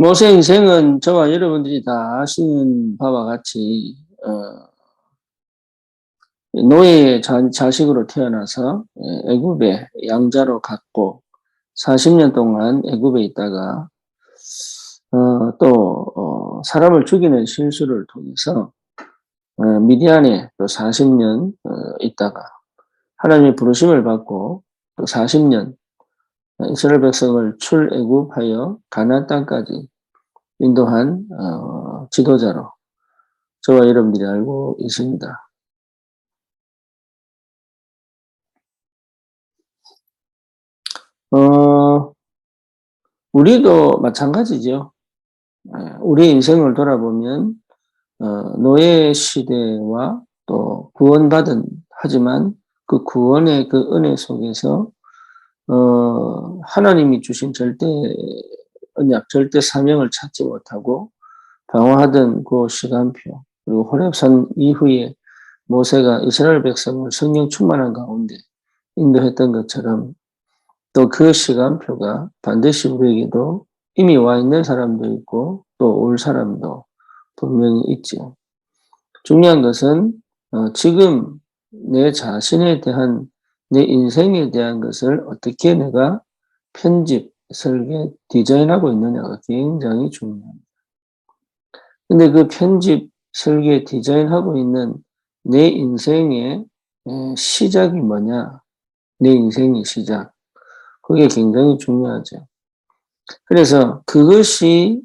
모세 인생은 저와 여러분들이 다 아시는 바와 같이 어, 노예의 자, 식으로 태어나서 예, 애굽에 양자로 갔고 40년 동안 애굽에 있다가 어, 또 어, 사람을 죽이는 실수를 통해서 어, 미디안에 또 40년 어, 있다가 하나님의 부르심을 받고 또 40년 이스라엘 백성을 출애굽하여 가나안 땅까지 인도한 어, 지도자로 저와 여러분들이 알고 있습니다. 어, 우리도 마찬가지죠. 예, 우리 인생을 돌아보면 어, 노예 시대와 또 구원받은 하지만 그 구원의 그 은혜 속에서 어, 하나님이 주신 절대 언약, 절대 사명을 찾지 못하고 방황하던 그 시간표 그리고 호렙산 이후에 모세가 이스라엘 백성을 성령 충만한 가운데 인도했던 것처럼 또 그 시간표가 반드시 우리에게도 이미 와 있는 사람도 있고 또 올 사람도 분명히 있죠. 중요한 것은 어, 지금 내 자신에 대한 내 인생에 대한 것을 어떻게 내가 편집, 설계, 디자인하고 있느냐가 굉장히 중요합니다. 근데 그 편집, 설계, 디자인하고 있는 내 인생의 시작이 뭐냐? 내 인생의 시작. 그게 굉장히 중요하죠. 그래서 그것이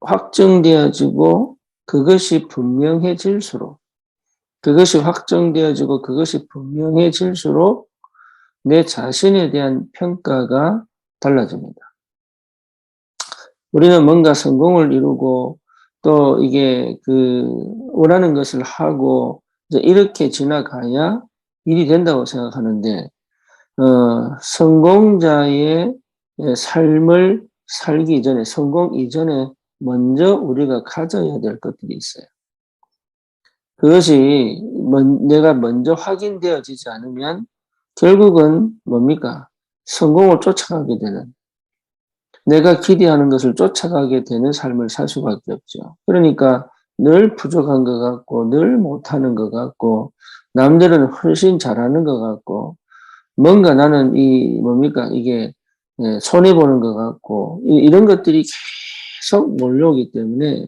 확정되어지고 그것이 분명해질수록 그것이 확정되어지고 그것이 분명해질수록 내 자신에 대한 평가가 달라집니다. 우리는 뭔가 성공을 이루고 또 이게 그 원하는 것을 하고 이렇게 지나가야 일이 된다고 생각하는데 어, 성공자의 삶을 살기 전에 성공 이전에 먼저 우리가 가져야 될 것들이 있어요. 그것이 내가 먼저 확인되어지지 않으면 결국은 뭡니까? 성공을 쫓아가게 되는 내가 기대하는 것을 쫓아가게 되는 삶을 살 수밖에 없죠. 그러니까 늘 부족한 것 같고 늘 못하는 것 같고 남들은 훨씬 잘하는 것 같고 뭔가 나는 이 뭡니까 이게 예, 손해 보는 것 같고 이런 것들이 계속 몰려오기 때문에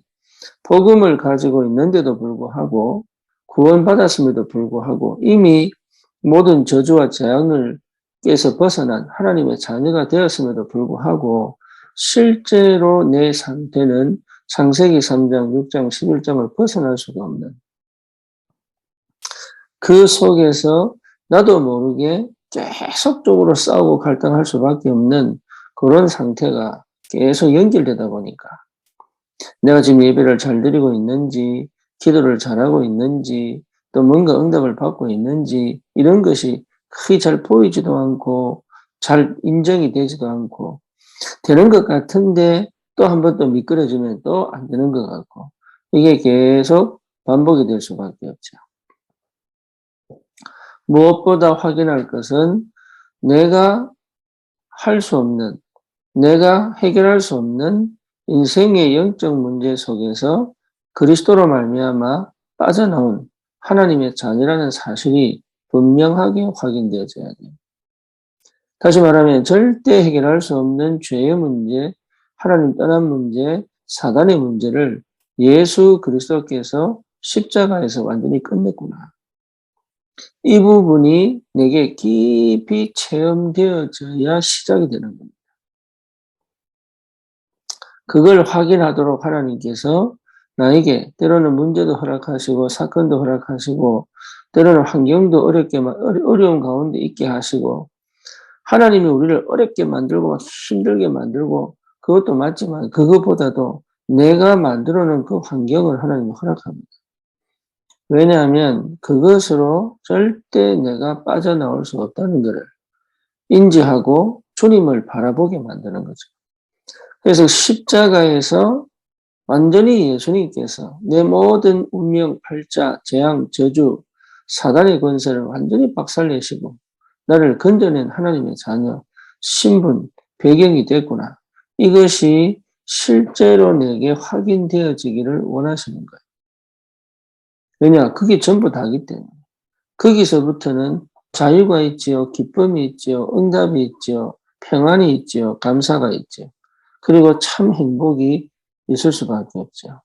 복음을 가지고 있는데도 불구하고 구원받았음에도 불구하고 이미 모든 저주와 재앙을 깨서 벗어난 하나님의 자녀가 되었음에도 불구하고 실제로 내 상태는 창세기 3장, 6장, 11장을 벗어날 수가 없는 그 속에서 나도 모르게 계속적으로 싸우고 갈등할 수밖에 없는 그런 상태가 계속 연결되다 보니까 내가 지금 예배를 잘 드리고 있는지, 기도를 잘하고 있는지, 또 뭔가 응답을 받고 있는지, 이런 것이 크게 잘 보이지도 않고, 잘 인정이 되지도 않고, 되는 것 같은데 또 한 번 또 미끄러지면 또 안 되는 것 같고, 이게 계속 반복이 될 수밖에 없죠. 무엇보다 확인할 것은 내가 할 수 없는, 내가 해결할 수 없는 인생의 영적 문제 속에서 그리스도로 말미암아 빠져나온 하나님의 자녀라는 사실이 분명하게 확인되어져야 돼요. 다시 말하면 절대 해결할 수 없는 죄의 문제, 하나님 떠난 문제, 사단의 문제를 예수 그리스도께서 십자가에서 완전히 끝냈구나. 이 부분이 내게 깊이 체험되어져야 시작이 되는 겁니다. 그걸 확인하도록 하나님께서 나에게 때로는 문제도 허락하시고 사건도 허락하시고 때로는 환경도 어렵게 어려운 가운데 있게 하시고 하나님이 우리를 어렵게 만들고 힘들게 만들고 그것도 맞지만 그것보다도 내가 만들어 놓은 그 환경을 하나님이 허락합니다. 왜냐하면 그것으로 절대 내가 빠져나올 수 없다는 것을 인지하고 주님을 바라보게 만드는 거죠. 그래서 십자가에서 완전히 예수님께서 내 모든 운명, 팔자, 재앙, 저주, 사단의 권세를 완전히 박살내시고 나를 건져낸 하나님의 자녀, 신분, 배경이 됐구나. 이것이 실제로 내게 확인되어지기를 원하시는 거예요. 왜냐? 그게 전부 다기 때문에. 거기서부터는 자유가 있지요, 기쁨이 있지요, 응답이 있지요, 평안이 있지요, 감사가 있지요. 그리고 참 행복이 있을 수밖에 없죠.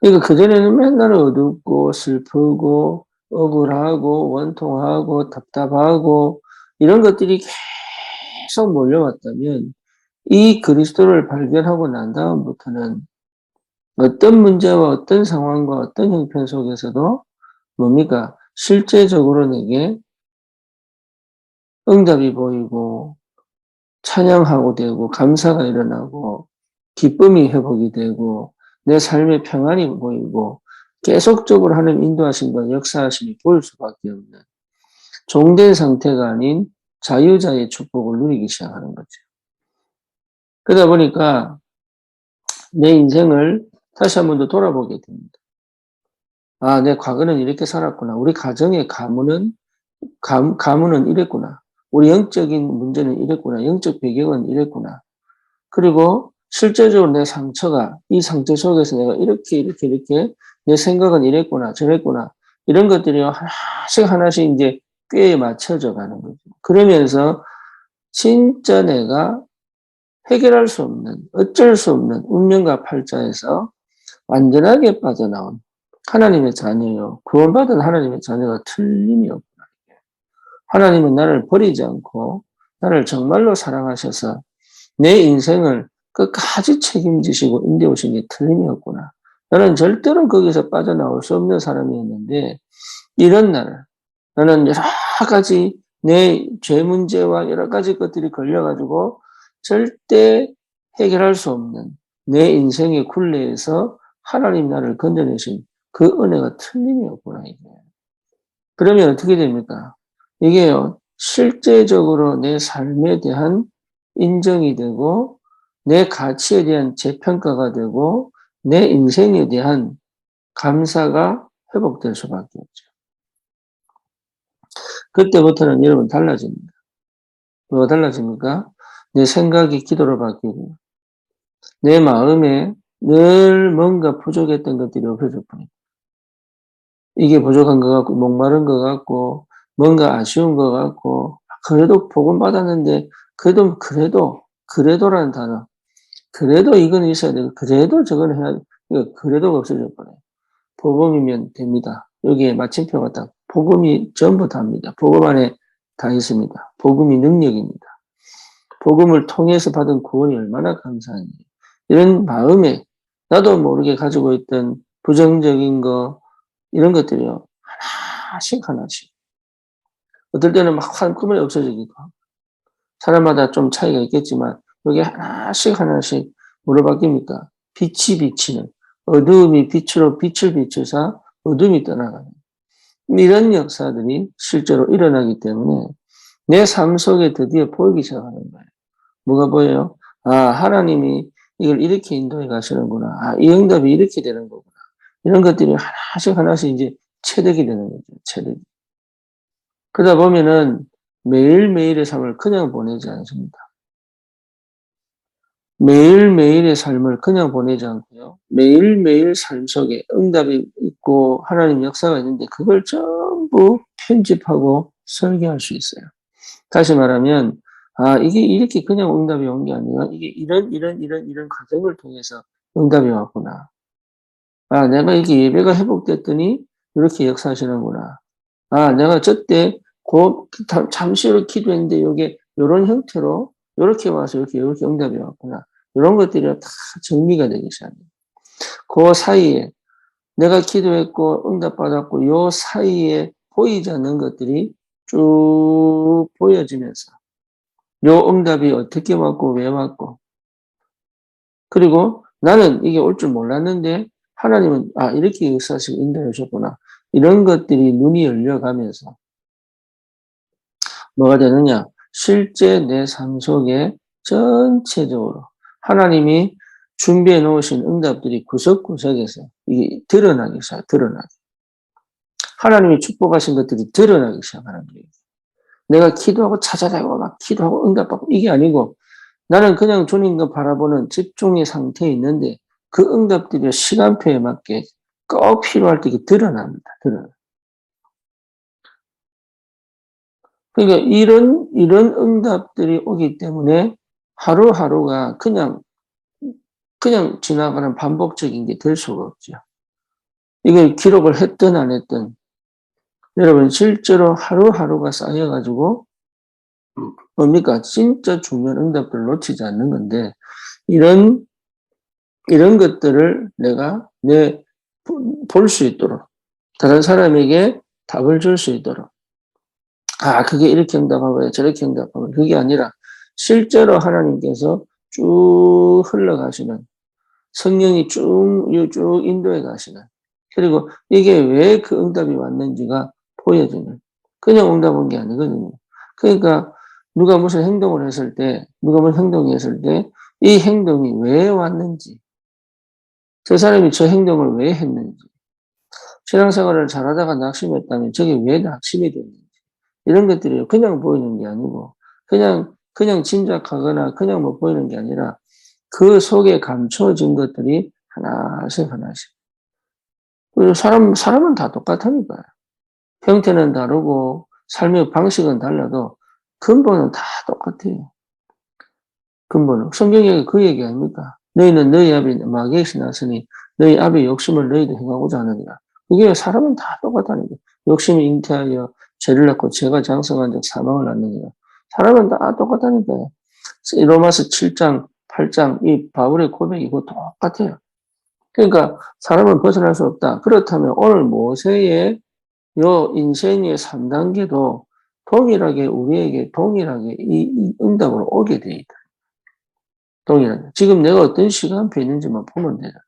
그러니까 그전에는 맨날 어둡고 슬프고 억울하고 원통하고 답답하고 이런 것들이 계속 몰려왔다면 이 그리스도를 발견하고 난 다음부터는 어떤 문제와 어떤 상황과 어떤 형편 속에서도 뭡니까? 실제적으로 내게 응답이 보이고 찬양하고 되고 감사가 일어나고 기쁨이 회복이 되고 내 삶의 평안이 보이고 계속적으로 하는 인도하심과 역사하심이 보일 수밖에 없는 종된 상태가 아닌 자유자의 축복을 누리기 시작하는 거죠. 그러다 보니까 내 인생을 다시 한 번 더 돌아보게 됩니다. 아, 내 과거는 이렇게 살았구나. 우리 가정의 가문은, 가, 가문은 이랬구나. 우리 영적인 문제는 이랬구나. 영적 배경은 이랬구나. 그리고 실제적으로 내 상처가 이 상처 속에서 내가 이렇게 이렇게 이렇게 내 생각은 이랬구나 저랬구나 이런 것들이 하나씩 하나씩 이제 꾀에 맞춰져 가는 거죠. 그러면서 진짜 내가 해결할 수 없는 어쩔 수 없는 운명과 팔자에서 완전하게 빠져나온 하나님의 자녀요. 구원받은 하나님의 자녀가 틀림이 없구나. 하나님은 나를 버리지 않고 나를 정말로 사랑하셔서 내 인생을 끝까지 책임지시고 인도해 오신 게 틀림이 없구나. 나는 절대로 거기서 빠져나올 수 없는 사람이었는데 이런 날 나는 여러 가지 내 죄 문제와 여러 가지 것들이 걸려가지고 절대 해결할 수 없는 내 인생의 굴레에서 하나님 나를 건져내신 그 은혜가 틀림이 없구나. 그러면 어떻게 됩니까? 이게요 실제적으로 내 삶에 대한 인정이 되고 내 가치에 대한 재평가가 되고 내 인생에 대한 감사가 회복될 수밖에 없죠. 그때부터는 여러분 달라집니다. 뭐가 달라집니까? 내 생각이 기도로 바뀌고 내 마음에 늘 뭔가 부족했던 것들이 없어질 뿐입니다. 이게 부족한 것 같고 목마른 것 같고 뭔가 아쉬운 것 같고 그래도 복음 받았는데 그래도 그래도 그래도라는 단어 그래도 이건 있어야 되고, 그래도 저건 해야, 돼. 그래도 없어질 거예요. 복음이면 됩니다. 여기에 마침표가 딱, 복음이 전부 다입니다. 복음 안에 다 있습니다. 복음이 능력입니다. 복음을 통해서 받은 구원이 얼마나 감사한지. 이런 마음에 나도 모르게 가지고 있던 부정적인 거, 이런 것들이요. 하나씩 하나씩. 어떨 때는 막 한꺼번에 없어지기도 하고. 사람마다 좀 차이가 있겠지만, 여기 하나씩 하나씩 뭐로 바뀝니까? 빛이 비치는 어두움이 빛으로 빛을 비춰서 어둠이 떠나가는 이런 역사들이 실제로 일어나기 때문에 내 삶 속에 드디어 보이기 시작하는 거예요. 뭐가 보여요? 아, 하나님이 이걸 이렇게 인도해 가시는구나. 아, 이 응답이 이렇게 되는 거구나. 이런 것들이 하나씩 하나씩 이제 체득이 되는 거죠. 체득. 그러다 보면은 매일매일의 삶을 그냥 보내지 않습니다. 매일매일의 삶을 그냥 보내지 않고요. 매일매일 삶 속에 응답이 있고 하나님 역사가 있는데 그걸 전부 편집하고 설계할 수 있어요. 다시 말하면 아 이게 이렇게 그냥 응답이 온 게 아니라 이게 이런 이런 이런 이런 과정을 통해서 응답이 왔구나. 아 내가 이게 예배가 회복됐더니 이렇게 역사하시는구나. 아 내가 저때 고 잠시로 기도했는데 이게 이런 형태로 이렇게 와서 이렇게 이렇게 응답이 왔구나. 이런 것들이 다 정리가 되기 시작합니다. 그 사이에 내가 기도했고 응답받았고 요 사이에 보이지 않는 것들이 쭉 보여지면서 요 응답이 어떻게 왔고 왜 왔고 그리고 나는 이게 올 줄 몰랐는데 하나님은 아 이렇게 역사하시고 인도해 주셨구나 이런 것들이 눈이 열려가면서 뭐가 되느냐 실제 내 삶 속에 전체적으로 하나님이 준비해 놓으신 응답들이 구석구석에서 이게 드러나기 시작, 드러나기. 하나님이 축복하신 것들이 드러나기 시작하는 거예요. 내가 기도하고 찾아다니고 막 기도하고 응답받고 이게 아니고 나는 그냥 주님과 바라보는 집중의 상태에 있는데 그 응답들이 시간표에 맞게 꼭 필요할 때 드러납니다. 드러나. 그러니까 이런 이런 응답들이 오기 때문에 하루하루가 그냥 그냥 지나가는 반복적인 게 될 수가 없죠. 이걸 기록을 했든 안 했든 여러분 실제로 하루하루가 쌓여가지고 뭡니까 진짜 중요한 응답들을 놓치지 않는 건데 이런 이런 것들을 내가 내 볼 수 있도록 다른 사람에게 답을 줄 수 있도록 아 그게 이렇게 응답하고 저렇게 응답하고 그게 아니라 실제로 하나님께서 쭉 흘러가시는 성령이 쭉, 쭉 인도해 가시는 그리고 이게 왜 그 응답이 왔는지가 보여지는 그냥 응답 온 게 아니거든요. 그러니까 누가 무슨 행동을 했을 때 누가 무슨 행동을 했을 때 이 행동이 왜 왔는지 저 사람이 저 행동을 왜 했는지 신앙생활을 잘하다가 낙심했다면 저게 왜 낙심이 됐는지 이런 것들이 그냥 보이는 게 아니고 그냥 그냥 짐작하거나 그냥 뭐 보이는 게 아니라 그 속에 감춰진 것들이 하나씩 하나씩. 사람, 사람은 다 똑같으니까요. 형태는 다르고 삶의 방식은 달라도 근본은 다 똑같아요. 근본은. 성경에 그 얘기 아닙니까? 너희는 너희 아비 마귀에서 났으니 너희 아비 욕심을 너희도 행하고자 하느니라. 그게 사람은 다 똑같다는 거 욕심이 잉태하여 죄를 낳고 죄가 장성한 적 사망을 낳느니라. 사람은 다 똑같다니까요. 로마서 7장, 8장 이 바울의 고백이 고 똑같아요. 그러니까 사람은 벗어날 수 없다. 그렇다면 오늘 모세의 요 인생의 3단계도 동일하게 우리에게 동일하게 이, 이 응답으로 오게 돼 있다. 동일하게. 지금 내가 어떤 시간표에 있는지만 보면 되잖아.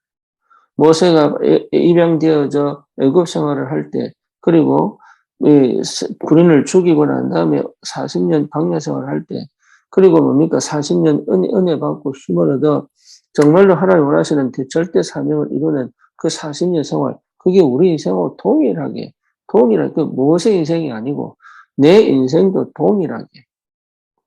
모세가 입양되어져 애굽 생활을 할 때, 그리고 군인을 죽이고 난 다음에 40년 광야 생활을 할 때, 그리고 뭡니까? 40년 은혜, 은혜 받고 힘을 얻어 정말로 하나님 원하시는 절대 사명을 이루는 그 40년 생활, 그게 우리 인생하고 동일하게, 동일하게, 그 모세 인생이 아니고 내 인생도 동일하게.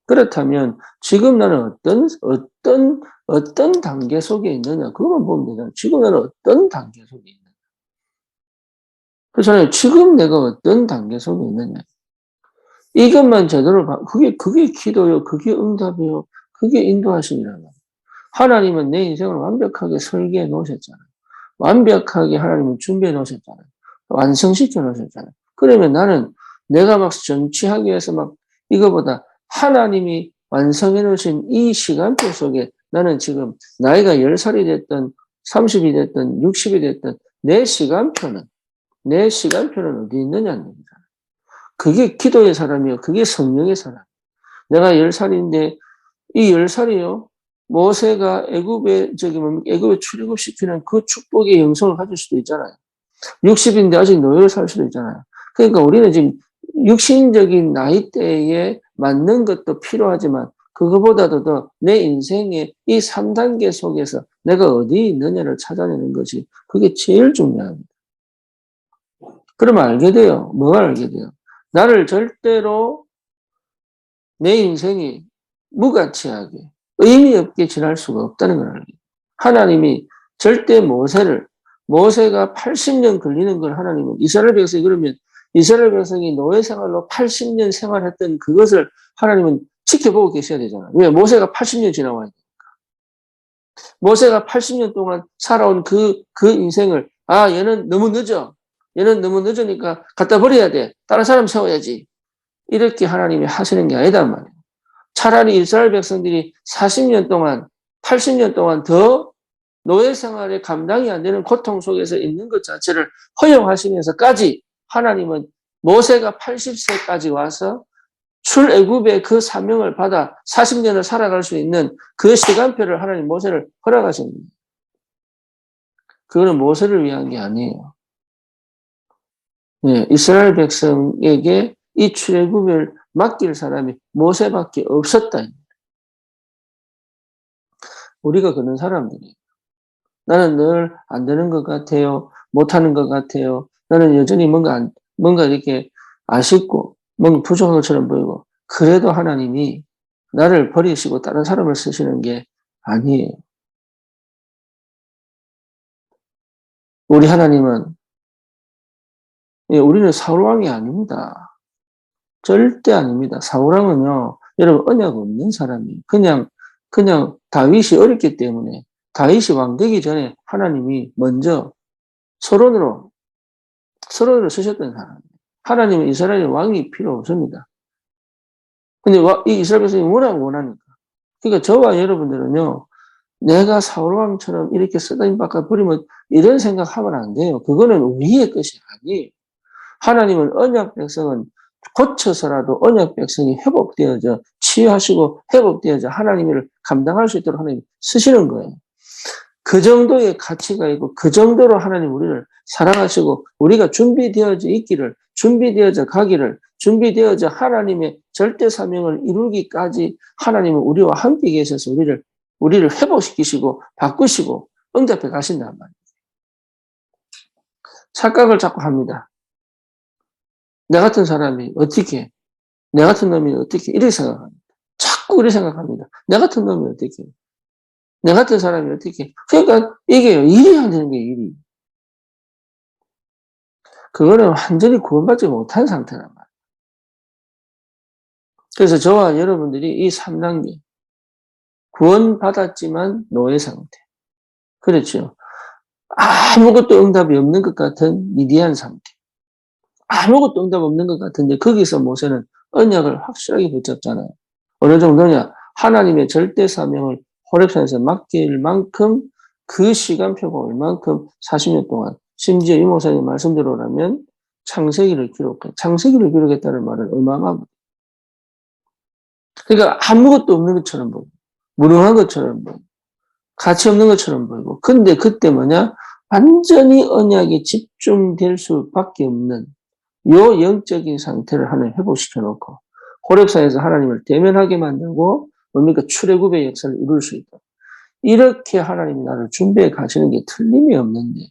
그렇다면 지금 나는 어떤, 어떤, 어떤 단계 속에 있느냐, 그것만 보면 되잖아. 지금 나는 어떤 단계 속에 있느냐. 그렇잖아요. 지금 내가 어떤 단계 속에 있느냐. 이것만 제대로 봐. 그게, 그게 기도요. 그게 응답이요. 그게 인도하심이라는 하나님은 내 인생을 완벽하게 설계해 놓으셨잖아요. 완벽하게 하나님은 준비해 놓으셨잖아요. 완성시켜 놓으셨잖아요. 그러면 나는 내가 막 정치하기 위해서 막 이거보다 하나님이 완성해 놓으신 이 시간표 속에 나는 지금 나이가 10살이 됐든 30이 됐든 60이 됐든 내 시간표는 내 시간표는 어디 있느냐는 겁니다. 그게 기도의 사람이요. 그게 성령의 사람. 내가 10살인데 이 10살이요. 모세가 애굽에 저기 뭐 애굽에 출애굽시키는 그 축복의 영성을 가질 수도 있잖아요. 60인데 아직 노예로 살 수도 있잖아요. 그러니까 우리는 지금 육신적인 나이대에 맞는 것도 필요하지만 그거보다도 더 내 인생의 이 3단계 속에서 내가 어디 있느냐를 찾아내는 것이 그게 제일 중요합니다. 그러면 알게 돼요. 뭐가 알게 돼요? 나를 절대로 내 인생이 무가치하게 의미 없게 지날 수가 없다는 걸 알게. 하나님이 절대 모세를 모세가 80년 걸리는 걸 하나님은 이스라엘 백성이 그러면 이스라엘 백성이 노예 생활로 80년 생활했던 그것을 하나님은 지켜보고 계셔야 되잖아요. 왜? 모세가 80년 지나와야 되니까. 모세가 80년 동안 살아온 그, 그 인생을, 아, 얘는 너무 늦어. 얘는 너무 늦으니까 갖다 버려야 돼. 다른 사람 세워야지. 이렇게 하나님이 하시는 게 아니단 말이에요. 차라리 이스라엘 백성들이 40년 동안, 80년 동안 더 노예 생활에 감당이 안 되는 고통 속에서 있는 것 자체를 허용하시면서까지 하나님은 모세가 80세까지 와서 출애굽의 그 사명을 받아 40년을 살아갈 수 있는 그 시간표를 하나님 모세를 허락하십니다. 그거는 모세를 위한 게 아니에요. 네, 이스라엘 백성에게 이 출애굽을 맡길 사람이 모세밖에 없었다. 우리가 그런 사람들이 나는 늘 안 되는 것 같아요. 못하는 것 같아요. 나는 여전히 뭔가 안, 뭔가 이렇게 아쉽고 뭔가 부족한 것처럼 보이고 그래도 하나님이 나를 버리시고 다른 사람을 쓰시는 게 아니에요. 우리 하나님은 예, 우리는 사울왕이 아닙니다. 절대 아닙니다. 사울왕은요, 여러분 언약 없는 사람이에요. 그냥 그냥 다윗이 어렸기 때문에 다윗이 왕 되기 전에 하나님이 먼저 서론으로 서론으로 쓰셨던 사람. 하나님은 이스라엘 왕이 필요 없습니다. 근데 이 이스라엘 백성이 워낙 원하니까. 그러니까 저와 여러분들은요, 내가 사울왕처럼 이렇게 쓰다임 바꿔 버리면 이런 생각하면 안 돼요. 그거는 우리의 것이 아니에요. 하나님은 언약 백성은 고쳐서라도 언약 백성이 회복되어져 치유하시고 회복되어져 하나님을 감당할 수 있도록 하나님 쓰시는 거예요. 그 정도의 가치가 있고 그 정도로 하나님 우리를 사랑하시고 우리가 준비되어져 있기를 준비되어져 가기를 준비되어져 하나님의 절대 사명을 이루기까지 하나님은 우리와 함께 계셔서 우리를 우리를 회복시키시고 바꾸시고 응답해 가신단 말이에요. 착각을 자꾸 합니다. 내 같은 사람이 어떻게, 내 같은 놈이 어떻게, 이렇게 생각합니다. 자꾸 그렇게 생각합니다. 내 같은 놈이 어떻게, 내 같은 사람이 어떻게. 그러니까 이게 일이 안 되는 게 일이. 그거는 완전히 구원받지 못한 상태란 말이에요. 그래서 저와 여러분들이 이 3단계, 구원받았지만 노예 상태. 그렇죠. 아무것도 응답이 없는 것 같은 미디안 상태. 아무것도 응답 없는 것 같은데 거기서 모세는 언약을 확실하게 붙잡잖아요. 어느 정도냐? 하나님의 절대 사명을 호랩산에서 맡길 만큼 그 시간표가 얼만큼 40년 동안 심지어 이 목사님 말씀대로라면 창세기를 기록해. 창세기를 기록했다는 말은 어마어마합니다. 그러니까 아무것도 없는 것처럼 보고 무능한 것처럼 보고 가치 없는 것처럼 보이고 근데 그때 뭐냐? 완전히 언약에 집중될 수밖에 없는 요 영적인 상태를 하나님 회복시켜 놓고 호랩산에서 하나님을 대면하게 만들고 뭡니까 출애굽의 역사를 이룰 수 있다. 이렇게 하나님이 나를 준비해 가시는 게 틀림이 없는데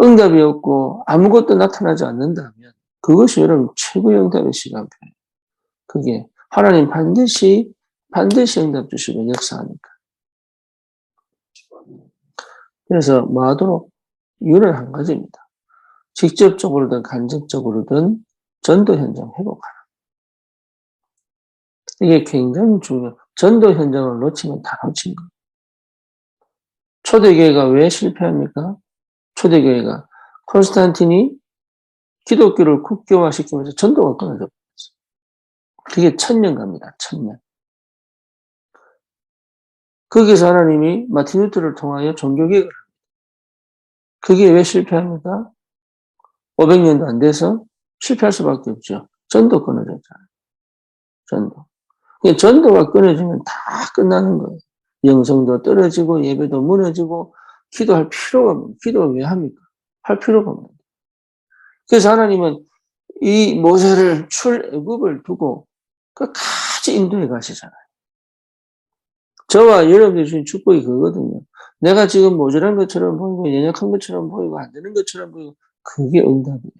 응답이 없고 아무것도 나타나지 않는다면 그것이 여러분 최고의 응답의 시간표예요. 그게 하나님 반드시 반드시 응답 주시고 역사하니까. 그래서 뭐 하도록 이유는 한 가지입니다. 직접적으로든 간접적으로든 전도 현장 회복하라. 이게 굉장히 중요해요. 전도 현장을 놓치면 다 놓친 거예요. 초대교회가 왜 실패합니까? 초대교회가 콘스탄틴이 기독교를 국교화시키면서 전도가 끊어져 버렸어요. 그게 천년 갑니다. 천년. 거기서 하나님이 마틴 루트를 통하여 종교개혁을 합니다. 그게 왜 실패합니까? 500년도 안 돼서 실패할 수밖에 없죠. 전도 끊어졌잖아요. 전도. 전도가 끊어지면 다 끝나는 거예요. 영성도 떨어지고 예배도 무너지고 기도할 필요가 없는 기도를 왜 합니까? 할 필요가 없는 그래서 하나님은 이 모세를 출애굽을 두고 끝까지 인도해 가시잖아요. 저와 여러분들 주신 축복이 그거거든요. 내가 지금 모자란 것처럼 보이고 연약한 것처럼 보이고 안 되는 것처럼 보이고 그게 응답이에요.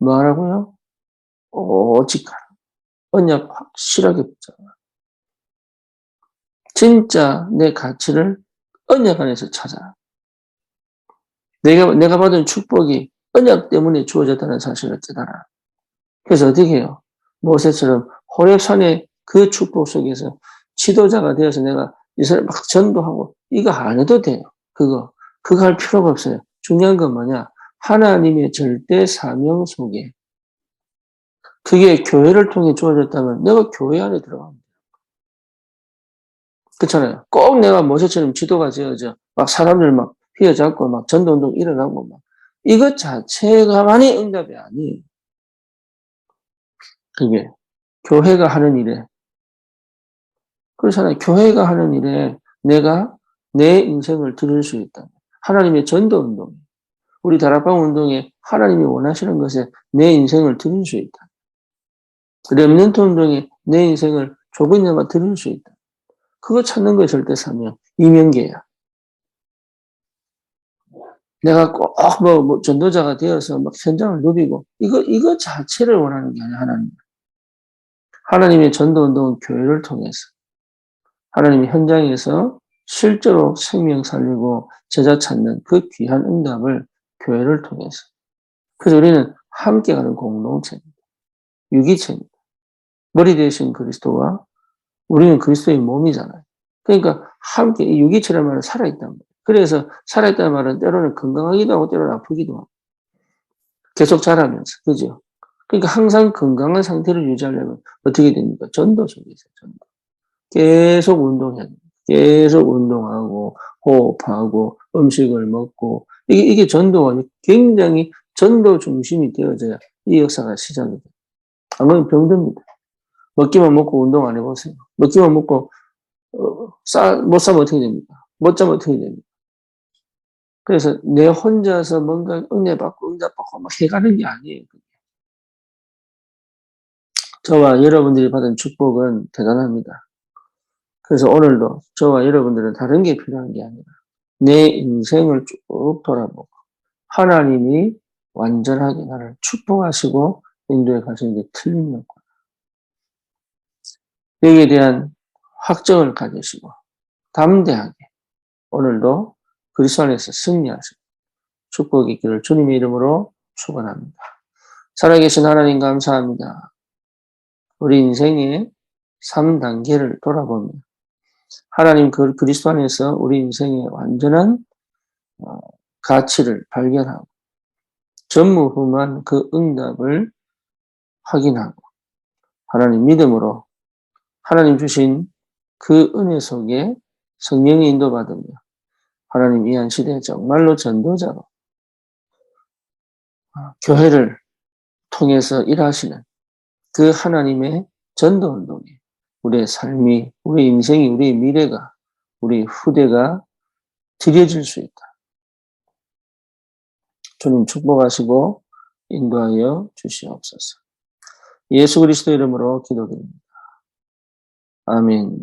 뭐하라고요? 오직 하라. 언약 확실하게 붙잡아. 진짜 내 가치를 언약 안에서 찾아. 내가, 내가 받은 축복이 언약 때문에 주어졌다는 사실을 깨달아. 그래서 어떻게 해요? 모세처럼 호랩산의 그 축복 속에서 지도자가 되어서 내가 이스라엘 막 전도하고 이거 안 해도 돼요. 그거. 그거 할 필요가 없어요. 중요한 건 뭐냐? 하나님의 절대 사명 속에 그게 교회를 통해 주어졌다면 내가 교회 안에 들어갑니다. 그렇잖아요. 꼭 내가 모세처럼 지도가 되어져 막 사람들 막 휘어잡고 막 전도운동 일어나고 막 이것 자체가만이 응답이 아니에요. 그게 교회가 하는 일에 그렇잖아요. 교회가 하는 일에 내가 내 인생을 드릴 수 있다. 하나님의 전도 운동. 우리 다락방 운동에 하나님이 원하시는 것에 내 인생을 드릴 수 있다. 렘넌트 운동에 내 인생을 조금이나마 드릴 수 있다. 그거 찾는 거에 절대 사명. 이명계야. 내가 꼭 뭐, 뭐 전도자가 되어서 막 현장을 누비고 이거 이거 자체를 원하는 게 아니야 하나님. 하나님의 전도 운동은 교회를 통해서 하나님의 현장에서 실제로 생명 살리고 제자 찾는 그 귀한 응답을 교회를 통해서 그래서 우리는 함께 가는 공동체입니다. 유기체입니다. 머리 대신 그리스도와 우리는 그리스도의 몸이잖아요. 그러니까 함께 이 유기체라는 말은 살아있단 말이에요. 그래서 살아있다는 말은 때로는 건강하기도 하고 때로는 아프기도 하고 계속 자라면서 그죠? 그러니까 항상 건강한 상태를 유지하려면 어떻게 됩니까? 전도 속에서 전도. 계속 운동해야 됩니다. 계속 운동하고 호흡하고 음식을 먹고 이게 이게 전도가 굉장히 전도 중심이 되어져야 이 역사가 시작이 돼요. 안 그러면 병듭니다. 먹기만 먹고 운동 안 해보세요. 먹기만 먹고 어, 싸, 못 사면 어떻게 됩니까? 못 자면 어떻게 됩니까? 그래서 내 혼자서 뭔가 은혜 받고 응답 받고 막 해가는 게 아니에요. 저와 여러분들이 받은 축복은 대단합니다. 그래서 오늘도 저와 여러분들은 다른 게 필요한 게 아니라 내 인생을 쭉 돌아보고 하나님이 완전하게 나를 축복하시고 인도에 가시는 게 틀림없구나. 여기에 대한 확정을 가지시고 담대하게 오늘도 그리스도 안에서 승리하시고 축복이 있기를 주님의 이름으로 축원합니다. 살아계신 하나님 감사합니다. 우리 인생의 3단계를 돌아보며 하나님 그 그리스도 안에서 우리 인생의 완전한 어, 가치를 발견하고 전무후무한 그 응답을 확인하고 하나님 믿음으로 하나님 주신 그 은혜 속에 성령의 인도받으며 하나님 이한 시대에 정말로 전도자로 어, 교회를 통해서 일하시는 그 하나님의 전도 운동에 우리의 삶이, 우리 인생이, 우리의 미래가, 우리 후대가 드려질 수 있다. 주님 축복하시고 인도하여 주시옵소서. 예수 그리스도 이름으로 기도드립니다. 아멘.